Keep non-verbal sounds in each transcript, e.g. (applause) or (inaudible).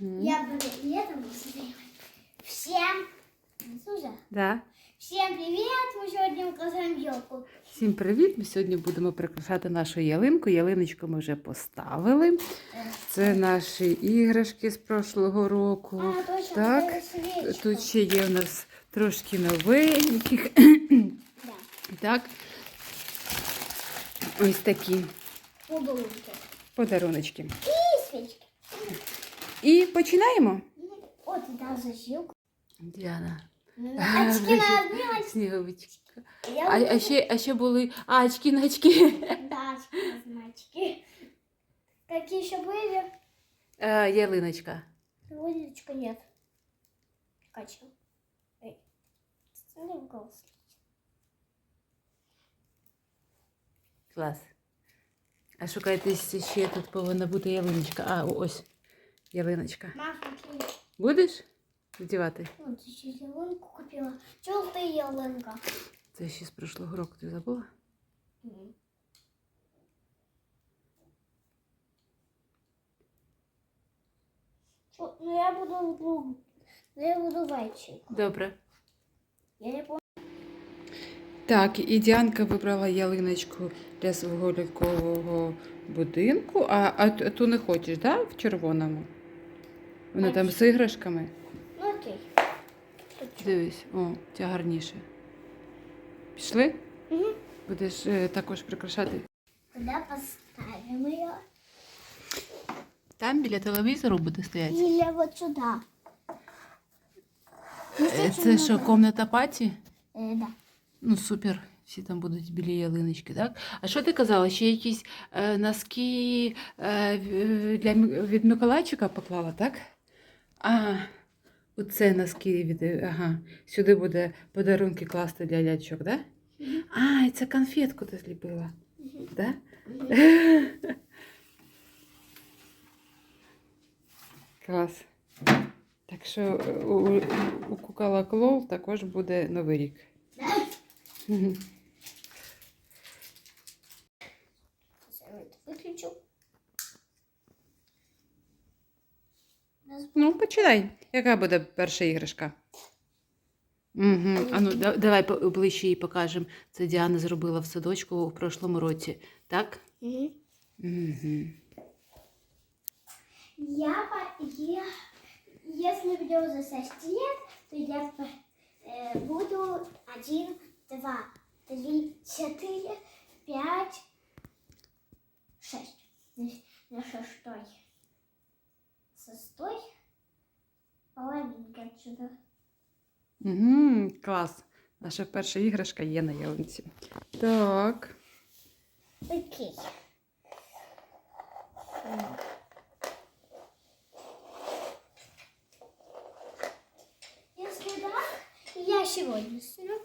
Я буду летом Всем, слушай, Да. всем привет! Мы сегодня украшаем елку. Всім привіт! Ми сьогодні будемо прикрашати нашу ялинку. Ялиночку ми вже поставили. Це наші іграшки з прошлого року. А, точно, так, тут ще є у нас трошки новеньких. Да, так. Ось такі подарунки. подаруночки. И свечки. І починаємо. Вот это зажилка. Діана. Очки на одни, Сніговичка. Я А, а, ще, а ще були а, очки на очки. Да, очки на значки. Какие еще были? Е, ялиночка. Водичка нет. Качу. Эй. Смотри в голос. Клас. А шукайте ще тут повинна бути ялиночка. А, ось ялиночка. Маша, Будеш вдівати? Вот еще ялинку купила. Желтая ялинка. Це ще з прошлого року ти забула? Чё, Ну я буду, ну, я буду вайчик. Добре. Я не помню. Так, і Діанка вибрала ялиночку для свого лялькового будинку, а, а ту не хочеш, да? В червоному? Вона там з іграшками. Ну окей. Дивись, о, ця гарніше. Пішли? Мгм. Будеш е, також прикрашати. Куда поставим ее? Там біля телевізору буде стояти. Или вот сюда. Ну, Е, Це що, комната паті? Э, да. Ну, супер. Всі там будуть білі ялиночки, так? А що ти казала? Ще якісь е, носки е, в- для, Мі- від Миколайчика поклала, так? А, оце носки від. Ага. Сюди буде подарунки класти для лячок, так? Да? А, і це конфетку ти зліпила. Да? (laughs) Клас. Так що е, у, у Кукала Клоу також буде Новий рік. Мгм. Сейчас я это выключу. Раз- Ну, починай. Яка буде перша іграшка? Угу. А ну, да- давай по- ближче їй покажемо. Це Діана зробила в садочку у прошлому році. Так? Угу. Я, по- я, если видео за 6 лет, то я э, буду 1, 2, 3, 4, 5, 6. На шестой. Шестой. Половинка отсюда. Угу. Клас. Наша перша іграшка є на ялинці. Так. Окей. Если так, я сегодня сплю.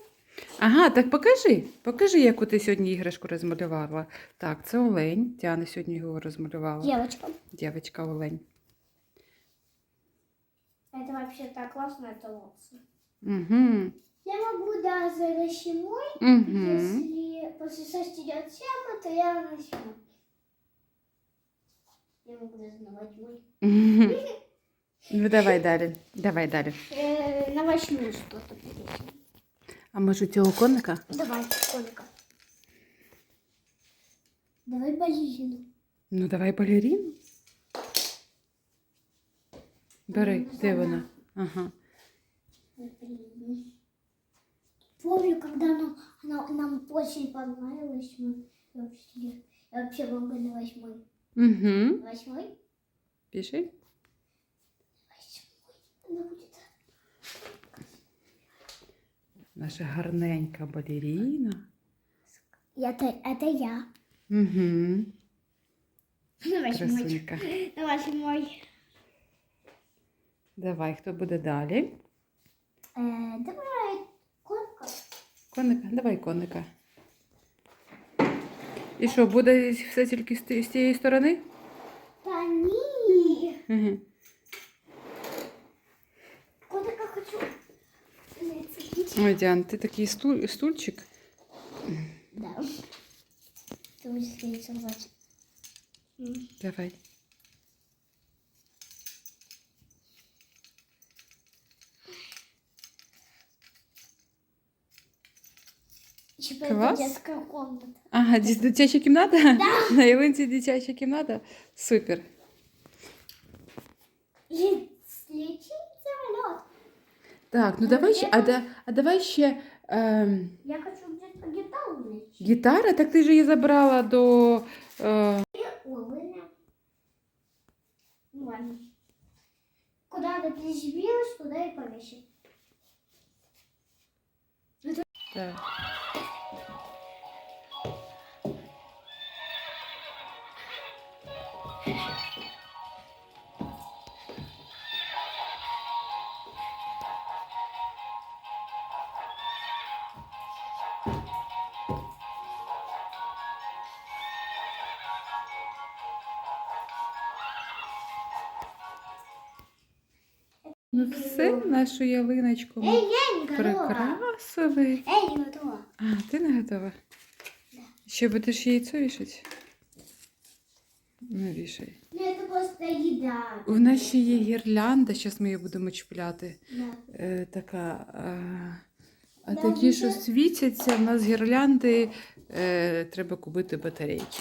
Ага, так покажи. Покажи, яку ти сьогодні іграшку розмалювала. Так, це олень. Діана сьогодні його розмалювала. Девочка. Дівчинка олень. Это вообще так классно, это лучше. Угу. Я могу даже зимой, Угу. если после шести идет тема, то я на зимой. Я могу даже на восьмой. (laughs) Ну, давай далі. Давай далі. Э, на восьмую что-то. А може цього коника? Давай, сколько? Давай балерину. Ну, давай балерину. Бери, Ну, де вона. вона? Ага. Балерину. Помню, когда нам, она, нам очень понравилась, мы вообще, я вообще могу на восьмой. Угу. Восьмой? Піши. Восьмой. Она будет Наша гарненька балеріна. Это, это я. Угу. На восьмой. Красунька. На восьмой. Давай, хто буде далі? Э, давай, конка. Коника? Давай коника. І що, буде все тільки з з цієї сторони? Да не. Угу. Коника хочу. Ой, Діан, ти такий стуль, стульчик. Да. Сорвать. Давай. Типа Класс. это детская комната. Ага, дит- дитяча кімната? (laughs) На ялинці дитяча кімната? Супер. И летит самолет. Так, ну давай ще, а, да, а давай ще ем, Я хочу где-то гитару найти. гітара, так ти ж її забрала до. Е, О, ладно. Ну ладно. Куда она приземлилась, туда и повесит. так. все, нашу ялиночку ми Эй, я не готова. прикрасили. Эй, не готова. А, ти не готова? Ще будеш яйцо вішати? Ну, вішай. Ну это просто еда. У нас ще є гірлянда, зараз ми її будемо чіпляти. Да. Е, така. е, а Да, такі, що буде. світяться, в нас гірлянди, е, треба купити батарейки.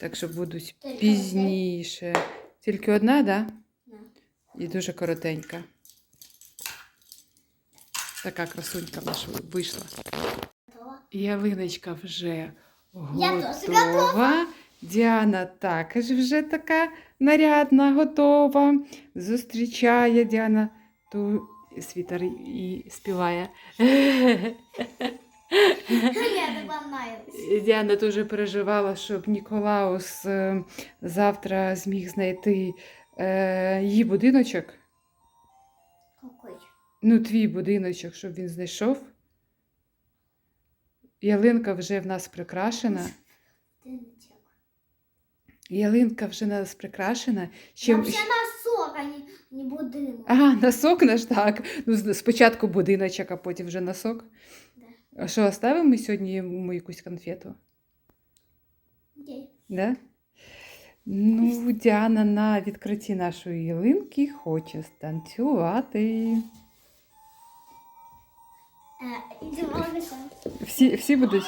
Так що будуть Тільки пізніше. Тільки одна, так? Да? Да. І дуже коротенька. Така красунька наша вийшла. Ялиночка вже готова. Діана також вже така нарядна, готова. Зустрічає Діана ту світер і співає. Понравилось. Діана дуже переживала, щоб Ніколаус е, завтра зміг знайти е, її будиночок. Ну, твій будиночок, щоб він знайшов. Ялинка вже в нас прикрашена. Ялинка вже в нас прикрашена. Ще... Вообще носок, а не, будинок. Ага, носок наш так. Ну, спочатку будиночок, а потім вже носок. Да. А що, оставимо ми сьогодні йому якусь конфету? Да? Ну, Діана на відкритті нашої ялинки хоче станцювати. Всі, всі будуть.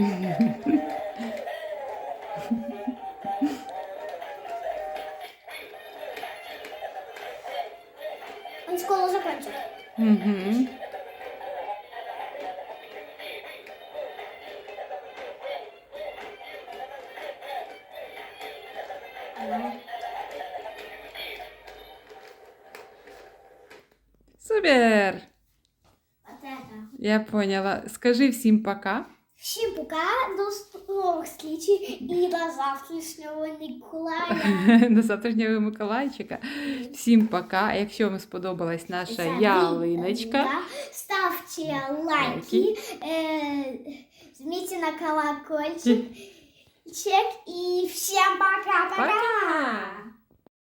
Он школу закончит. Угу. Супер! Я поняла. Скажи всім пока. Всем пока, до новых встреч и до завтрашнего Николая. (laughs) До завтрашнього Миколайчика. Всім пока. А Якщо вам сподобалась наша ялиночка, видео, Ставьте лайки, э, жмите на колокольчик. И всем пока-пока. пока!